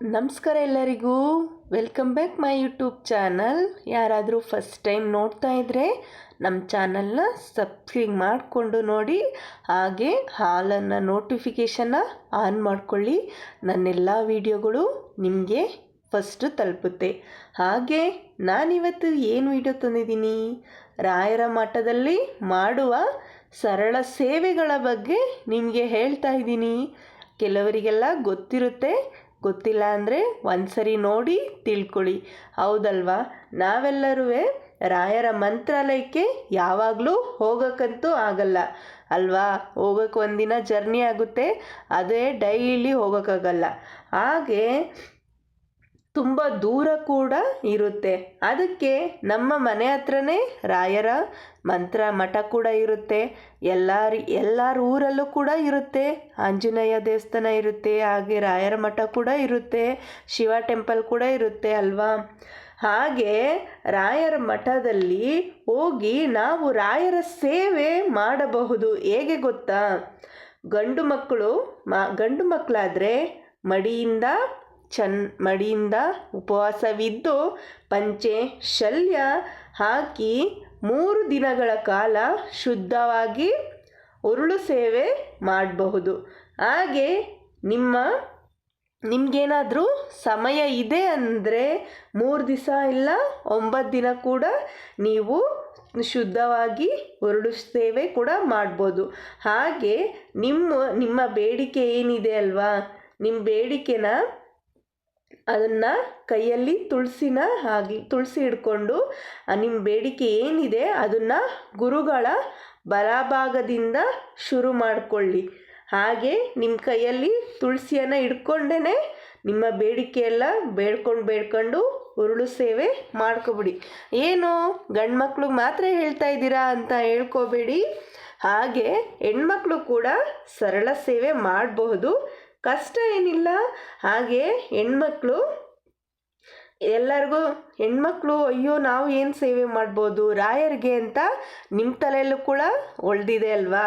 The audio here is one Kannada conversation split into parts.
ನಮಸ್ಕಾರ ಎಲ್ಲರಿಗೂ. Welcome back my YouTube channel ಯಾರಾದರೂ ಫಸ್ಟ್ ಟೈಮ್ ನೋಡ್ತಾ ಇದ್ದರೆ ನಮ್ಮ ಚಾನಲ್ನ ಸಬ್ಸ್ಕ್ರೈಬ್ ಮಾಡಿಕೊಂಡು ನೋಡಿ, ಹಾಗೆ ಹಾಲನ್ನು ನೋಟಿಫಿಕೇಷನ್ನ ಆನ್ ಮಾಡಿಕೊಳ್ಳಿ. ನನ್ನೆಲ್ಲ ವೀಡಿಯೋಗಳು ನಿಮಗೆ ಫಸ್ಟು ತಲುಪುತ್ತೆ. ಹಾಗೆ ನಾನಿವತ್ತು ಏನು ವಿಡಿಯೋ ತಂದಿದ್ದೀನಿ? ರಾಯರ ಮಠದಲ್ಲಿ ಮಾಡುವ ಸರಳ ಸೇವೆಗಳ ಬಗ್ಗೆ ನಿಮಗೆ ಹೇಳ್ತಾ ಇದ್ದೀನಿ. ಕೆಲವರಿಗೆಲ್ಲ ಗೊತ್ತಿರುತ್ತೆ. ಗೊತ್ತಿಲ್ಲ ಅಂದರೆ ಒಂದ್ಸರಿ ನೋಡಿ ತಿಳ್ಕೊಳ್ಳಿ. ಹೌದಲ್ವಾ? ನಾವೆಲ್ಲರೂ ರಾಯರ ಮಂತ್ರಾಲಯಕ್ಕೆ ಯಾವಾಗಲೂ ಹೋಗೋಕ್ಕಂತೂ ಆಗಲ್ಲ. ಅಲ್ವಾ? ಹೋಗೋಕ್ಕೆ ಒಂದಿನ ಜರ್ನಿ ಆಗುತ್ತೆ. ಅದೇ ಡೈಲಿ ಹೋಗೋಕ್ಕಾಗಲ್ಲ. ಹಾಗೆ ತುಂಬ ದೂರ ಕೂಡ ಇರುತ್ತೆ. ಅದಕ್ಕೆ ನಮ್ಮ ಮನೆ ಹತ್ರನೇ ರಾಯರ ಮಂತ್ರ ಮಠ ಕೂಡ ಇರುತ್ತೆ. ಎಲ್ಲಾರ, ಎಲ್ಲರ ಊರಲ್ಲೂ ಕೂಡ ಇರುತ್ತೆ. ಆಂಜನೇಯ ದೇವಸ್ಥಾನ ಇರುತ್ತೆ, ಹಾಗೆ ರಾಯರ ಮಠ ಕೂಡ ಇರುತ್ತೆ, ಶಿವ ಟೆಂಪಲ್ ಕೂಡ ಇರುತ್ತೆ ಅಲ್ವಾ? ಹಾಗೆ ರಾಯರ ಮಠದಲ್ಲಿ ಹೋಗಿ ನಾವು ರಾಯರ ಸೇವೆ ಮಾಡಬಹುದು. ಹೇಗೆ ಗೊತ್ತಾ? ಗಂಡು ಮಕ್ಕಳು, ಮಾ, ಗಂಡು ಮಕ್ಕಳಾದರೆ ಮಡಿಯಿಂದ ಚನ್ ಮಡಿಯಿಂದ ಉಪವಾಸವಿದ್ದು ಪಂಚೆ ಶಲ್ಯ ಹಾಕಿ ಮೂರು ದಿನಗಳ ಕಾಲ ಶುದ್ಧವಾಗಿ ಉರುಳು ಸೇವೆ ಮಾಡಬಹುದು. ಹಾಗೆ ನಿಮ್ಮ, ನಿಮಗೇನಾದರೂ ಸಮಯ ಇದೆ ಅಂದರೆ ಮೂರು ದಿವಸ ಇಲ್ಲ, ಒಂಬತ್ತು ದಿನ ಕೂಡ ನೀವು ಶುದ್ಧವಾಗಿ ಉರುಳು ಸೇವೆ ಕೂಡ ಮಾಡ್ಬೋದು. ಹಾಗೆ ನಿಮ್ಮ ನಿಮ್ಮ ಬೇಡಿಕೆ ಏನಿದೆ ಅಲ್ವಾ? ನಿಮ್ಮ ಬೇಡಿಕೆನ ಅದನ್ನು ಕೈಯಲ್ಲಿ ತುಳಸಿನ ಹಾಗೆ ತುಳಸಿ ಹಿಡ್ಕೊಂಡು ನಿಮ್ಮ ಬೇಡಿಕೆ ಏನಿದೆ ಅದನ್ನು ಗುರುಗಳ ಬಲಭಾಗದಿಂದ ಶುರು ಮಾಡಿಕೊಳ್ಳಿ. ಹಾಗೆ ನಿಮ್ಮ ಕೈಯಲ್ಲಿ ತುಳಸಿಯನ್ನು ಹಿಡ್ಕೊಂಡೇ ನಿಮ್ಮ ಬೇಡಿಕೆಯೆಲ್ಲ ಬೇಡ್ಕೊಂಡು ಬೇಡ್ಕೊಂಡು ಉರುಳು ಸೇವೆ ಮಾಡ್ಕೊಬಿಡಿ. ಏನು ಗಂಡು ಮಾತ್ರ ಹೇಳ್ತಾ ಇದ್ದೀರಾ ಅಂತ ಹೇಳ್ಕೋಬೇಡಿ. ಹಾಗೆ ಹೆಣ್ಮಕ್ಳು ಕೂಡ ಸರಳ ಸೇವೆ ಮಾಡಬಹುದು. ಕಷ್ಟ ಏನಿಲ್ಲ, ಹಾಗೆ ಹೆಣ್ಮಕ್ಳು, ಎಲ್ಲರಿಗೂ ಹೆಣ್ಮಕ್ಳು, ಅಯ್ಯೋ ನಾವು ಏನು ಸೇವೆ ಮಾಡ್ಬೋದು, ರಾಯರಿಗೆ ಅಂತ ನಿಮ್ಮ ತಲೆಯಲ್ಲೂ ಕೂಡ ಒಳ್ದಿದೆ ಅಲ್ವಾ?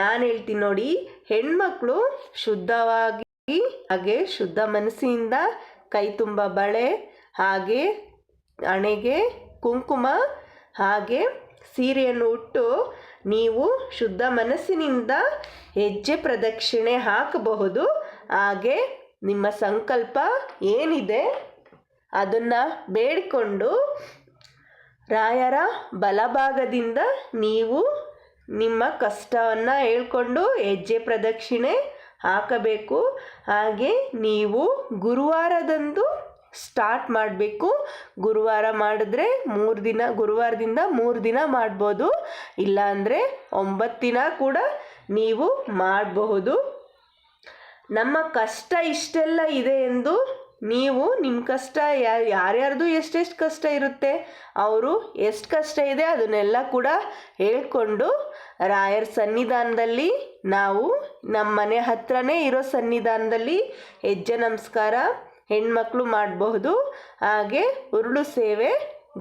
ನಾನು ಹೇಳ್ತೀನಿ ನೋಡಿ, ಹೆಣ್ಮಕ್ಳು ಶುದ್ಧವಾಗಿ, ಹಾಗೆ ಶುದ್ಧ ಮನಸ್ಸಿನಿಂದ ಕೈ ತುಂಬ ಬಳೆ, ಹಾಗೆ ಹಣೆಗೆ ಕುಂಕುಮ, ಹಾಗೆ ಸೀರೆಯನ್ನು ಉಟ್ಟು ನೀವು ಶುದ್ಧ ಮನಸ್ಸಿನಿಂದ ಹೆಜ್ಜೆ ಪ್ರದಕ್ಷಿಣೆ ಹಾಕಬಹುದು. ಹಾಗೆ ನಿಮ್ಮ ಸಂಕಲ್ಪ ಏನಿದೆ ಅದನ್ನು ಬೇಡಿಕೊಂಡು ರಾಯರ ಬಲಭಾಗದಿಂದ ನೀವು ನಿಮ್ಮ ಕಷ್ಟವನ್ನು ಹೇಳ್ಕೊಂಡು ಹೆಜ್ಜೆ ಪ್ರದಕ್ಷಿಣೆ ಹಾಕಬೇಕು. ಹಾಗೆ ನೀವು ಗುರುವಾರದಂದು ಸ್ಟಾರ್ಟ್ ಮಾಡಬೇಕು. ಗುರುವಾರ ಮಾಡಿದ್ರೆ ಮೂರು ದಿನ, ಗುರುವಾರದಿಂದ ಮೂರು ದಿನ ಮಾಡ್ಬೋದು. ಇಲ್ಲಾಂದರೆ ಒಂಬತ್ತು ದಿನ ಕೂಡ ನೀವು ಮಾಡಬಹುದು. ನಮ್ಮ ಕಷ್ಟ ಇಷ್ಟೆಲ್ಲ ಇದೆ ಎಂದು ನೀವು ನಿಮ್ಮ ಕಷ್ಟ ಯಾರು ಯಾರ್ಯಾರ್ದು ಎಷ್ಟೆಷ್ಟು ಕಷ್ಟ ಇರುತ್ತೆ, ಅವರು ಎಷ್ಟು ಕಷ್ಟ ಇದೆ ಅದನ್ನೆಲ್ಲ ಕೂಡ ಹೇಳ್ಕೊಂಡು ರಾಯರ ಸನ್ನಿಧಾನದಲ್ಲಿ ನಾವು ನಮ್ಮ ಮನೆ ಹತ್ರನೇ ಇರೋ ಸನ್ನಿಧಾನದಲ್ಲಿ ಹೆಜ್ಜೆ ನಮಸ್ಕಾರ ಹೆಣ್ಮಕ್ಳು ಮಾಡಬಹುದು, ಹಾಗೆ ಉರುಳು ಸೇವೆ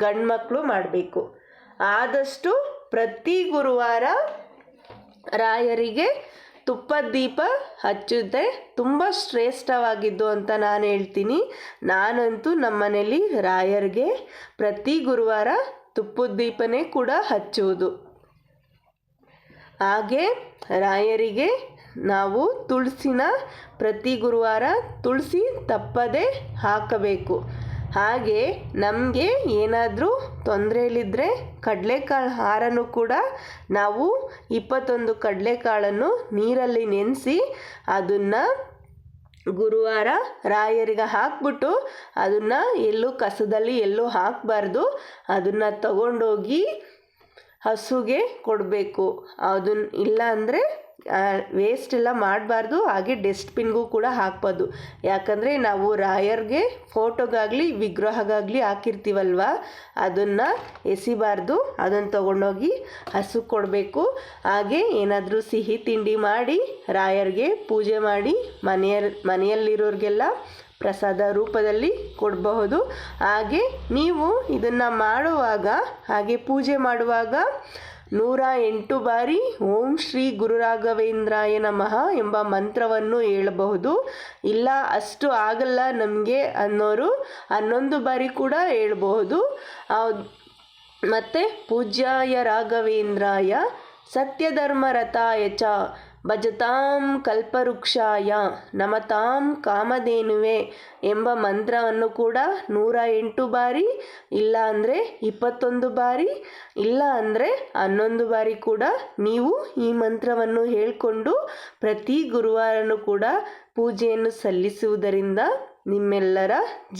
ಗಂಡ್ಮಕ್ಳು ಮಾಡಬೇಕು. ಆದಷ್ಟು ಪ್ರತಿ ಗುರುವಾರ ರಾಯರಿಗೆ ತುಪ್ಪದ ದೀಪ ಹಚ್ಚಿದ್ದೆ ತುಂಬ ಶ್ರೇಷ್ಠವಾಗಿದ್ದು ಅಂತ ನಾನು ಹೇಳ್ತೀನಿ. ನಾನಂತೂ ನಮ್ಮ ರಾಯರ್ಗೆ ರಾಯರಿಗೆ ಪ್ರತಿ ಗುರುವಾರ ತುಪ್ಪದ ದೀಪನೇ ಕೂಡ ಹಚ್ಚುವುದು. ಹಾಗೆ ರಾಯರಿಗೆ ನಾವು ತುಳಸಿನ ಪ್ರತಿ ಗುರುವಾರ ತುಳಸಿ ತಪ್ಪದೆ ಹಾಕಬೇಕು. ಹಾಗೆ ನಮಗೆ ಏನಾದರೂ ತೊಂದರೆಯಲ್ಲಿದ್ದರೆ ಕಡಲೆಕಾಳು ಹಾರನ್ನು ಕೂಡ ನಾವು ಇಪ್ಪತ್ತೊಂದು ಕಡಲೆಕಾಳನ್ನು ನೀರಲ್ಲಿ ನೆನೆಸಿ ಅದನ್ನು ಗುರುವಾರ ರಾಯರಿಗೆ ಹಾಕ್ಬಿಟ್ಟು ಅದನ್ನು ಎಲ್ಲೂ ಕಸದಲ್ಲಿ ಎಲ್ಲೂ ಹಾಕಬಾರ್ದು. ಅದನ್ನು ತಗೊಂಡೋಗಿ ಹಸುಗೆ ಕೊಡಬೇಕು. ಅದನ್ನ ಇಲ್ಲ ಅಂದರೆ ವೇಸ್ಟ್ ಎಲ್ಲ ಮಾಡಬಾರ್ದು, ಹಾಗೆ ಡಸ್ಟ್ಬಿನ್ಗೂ ಕೂಡ ಹಾಕ್ಬೋದು. ಯಾಕಂದರೆ ನಾವು ರಾಯರ್ಗೆ ಫೋಟೋಗಾಗಲಿ ವಿಗ್ರಹಗಾಗಲಿ ಹಾಕಿರ್ತೀವಲ್ವ? ಅದನ್ನು ಎಸಿಬಾರ್ದು, ಅದನ್ನು ತೊಗೊಂಡೋಗಿ ಹಸು ಕೊಡಬೇಕು. ಹಾಗೆ ಏನಾದರೂ ಸಿಹಿ ತಿಂಡಿ ಮಾಡಿ, ರಾಯರ್ಗೆ ಪೂಜೆ ಮಾಡಿ ಮನೆಯ ಮನೆಯಲ್ಲಿರೋರಿಗೆಲ್ಲ ಪ್ರಸಾದ ರೂಪದಲ್ಲಿ ಕೊಡಬಹುದು. ಹಾಗೆ ನೀವು ಇದನ್ನು ಮಾಡುವಾಗ, ಹಾಗೆ ಪೂಜೆ ಮಾಡುವಾಗ ನೂರ ಎಂಟು ಬಾರಿ ಓಂ ಶ್ರೀ ಗುರುರಾಘವೇಂದ್ರಾಯ ನಮಃ ಎಂಬ ಮಂತ್ರವನ್ನು ಹೇಳಬಹುದು. ಇಲ್ಲ, ಅಷ್ಟು ಆಗಲ್ಲ ನಮಗೆ ಅನ್ನೋರು ಹನ್ನೊಂದು ಬಾರಿ ಕೂಡ ಹೇಳ್ಬಹುದು. ಮತ್ತು ಪೂಜ್ಯಾಯ ರಾಘವೇಂದ್ರಾಯ ಸತ್ಯಧರ್ಮರಥಾಯ ಚ ಭಜತಾಂ ಕಲ್ಪವೃಕ್ಷಾಯ ನಮತಾಂ ಕಾಮಧೇನುವೆ ಎಂಬ ಮಂತ್ರವನ್ನು ಕೂಡ ನೂರ ಎಂಟು ಬಾರಿ, ಇಲ್ಲ ಅಂದರೆ ಇಪ್ಪತ್ತೊಂದು ಬಾರಿ, ಇಲ್ಲ ಅಂದರೆ ಹನ್ನೊಂದು ಬಾರಿ ಕೂಡ ನೀವು ಈ ಮಂತ್ರವನ್ನು ಹೇಳಿಕೊಂಡು ಪ್ರತಿ ಗುರುವಾರನೂ ಕೂಡ ಪೂಜೆಯನ್ನು ಸಲ್ಲಿಸುವುದರಿಂದ ನಿಮ್ಮೆಲ್ಲರ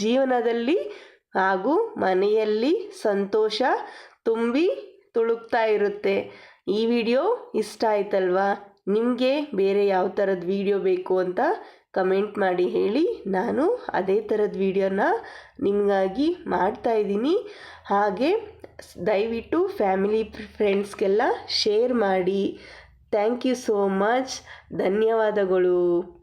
ಜೀವನದಲ್ಲಿ ಹಾಗೂ ಮನೆಯಲ್ಲಿ ಸಂತೋಷ ತುಂಬಿ ತುಳುಕ್ತಾ ಇರುತ್ತೆ. ಈ ವಿಡಿಯೋ ಇಷ್ಟ ಆಯ್ತಲ್ವಾ? ನಿಮಗೆ ಬೇರೆ ಯಾವ ಥರದ ವೀಡಿಯೋ ಬೇಕು ಅಂತ ಕಮೆಂಟ್ ಮಾಡಿ ಹೇಳಿ. ನಾನು ಅದೇ ಥರದ ವೀಡಿಯೋನ ನಿಮಗಾಗಿ ಮಾಡ್ತಾಯಿದ್ದೀನಿ ಹಾಗೆ ದಯವಿಟ್ಟು ಫ್ಯಾಮಿಲಿ ಫ್ರೆಂಡ್ಸ್ಗೆಲ್ಲ ಶೇರ್ ಮಾಡಿ. ಥ್ಯಾಂಕ್ ಯು ಸೋ ಮಚ್ ಧನ್ಯವಾದಗಳು.